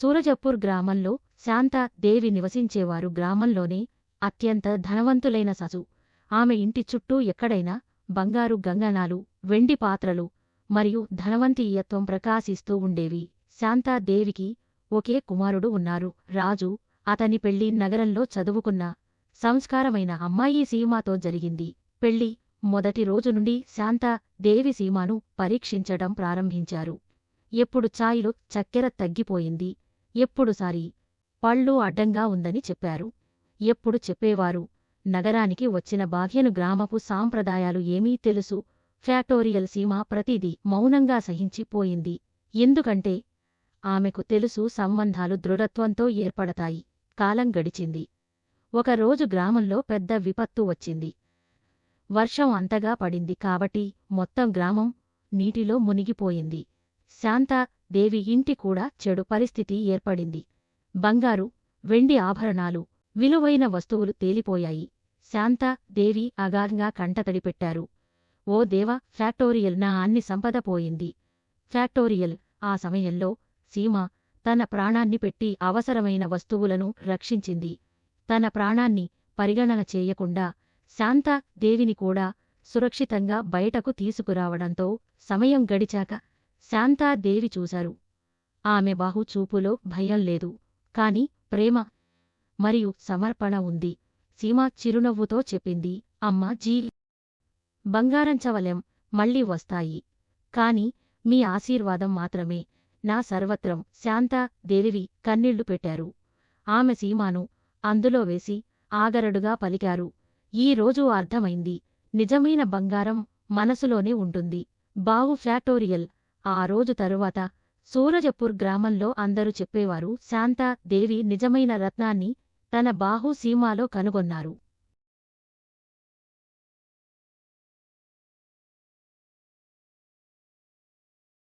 సూరజపూర్ గ్రామంలో శాంతాదేవి నివసించేవారు గ్రామంలోనే అత్యంత ధనవంతులైన ససు. ఆమె ఇంటి చుట్టూ ఎక్కడైనా బంగారు గంగనాలు వెండి పాత్రలు మరియు ధనవంతీయత్వం ప్రకాశిస్తూ ఉండేవి. శాంతాదేవికి ఒకే కుమారుడు ఉన్నారు. రాజు అతని పెళ్ళి నగరంలో చదువుకున్న సంస్కారమైన అమ్మాయి సీమాతో జరిగింది. పెళ్ళి మొదటి రోజు నుండి శాంతా దేవి సీమాను పరీక్షించడం ప్రారంభించారు. ఎప్పుడు ఛాయిలో చక్కెర తగ్గిపోయింది. ఎప్పుడుసారి పళ్ళు అడ్డంగా ఉందని చెప్పారు. ఎప్పుడు చెప్పేవారు? నగరానికి వచ్చిన బాహ్యను గ్రామపు సాంప్రదాయాలు ఏమీ తెలుసు. ఫ్యాక్టోరియల్ సీమ ప్రతిదీ మౌనంగా సహించిపోయింది ఎందుకంటే ఆమెకు తెలుసు సంబంధాలు దృఢత్వంతో ఏర్పడతాయి. కాలం గడిచింది. ఒకరోజు గ్రామంలో పెద్ద విపత్తు వచ్చింది. వర్షం అంతగా పడింది కాబట్టి మొత్తం గ్రామం నీటిలో మునిగిపోయింది. శాంతా దేవి ఇంటి కూడా చెడు పరిస్థితి ఏర్పడింది. బంగారు వెండి ఆభరణాలు విలువైన వస్తువులు తేలిపోయాయి. శాంతా దేవి అగాధంగా కంటతడి పెట్టారు. ఓ దేవ ఫ్యాక్టోరియల్ నా అన్ని సంపద పోయింది. ఫ్యాక్టోరియల్ ఆ సమయంలో సీమ తన ప్రాణాన్ని పెట్టి అవసరమైన వస్తువులను రక్షించింది. తన ప్రాణాన్ని పరిగణన చేయకుండా శాంతా దేవిని కూడా సురక్షితంగా బయటకు తీసుకురావడంతో సమయం గడిచాక శాంతాదేవి చూశారు. ఆమె బాహు చూపులో భయం లేదు. కాని ప్రేమ మరియు సమర్పణ ఉంది. సీమ చిరునవ్వుతో చెప్పింది అమ్మా జీ బంగారంచవలెం మళ్ళీ వస్తాయి. కాని మీ ఆశీర్వాదం మాత్రమే. నా సర్వత్రం శాంతా దేవి కన్నీళ్ళు పెట్టారు. ఆమె సీమాను అందులో వేసి ఆగరడుగా పలికారు. ఈ రోజు అర్థమైంది. నిజమైన బంగారం మనసులోనే ఉంటుంది. బావు ఫ్యాక్టోరియల్ ఆ రోజు తరువాత సూరజపూర్ గ్రామంలో అందరూ చెప్పేవారు శాంతా దేవి నిజమైన రత్నాన్ని తన బాహు సీమాలో కనుగొన్నారు.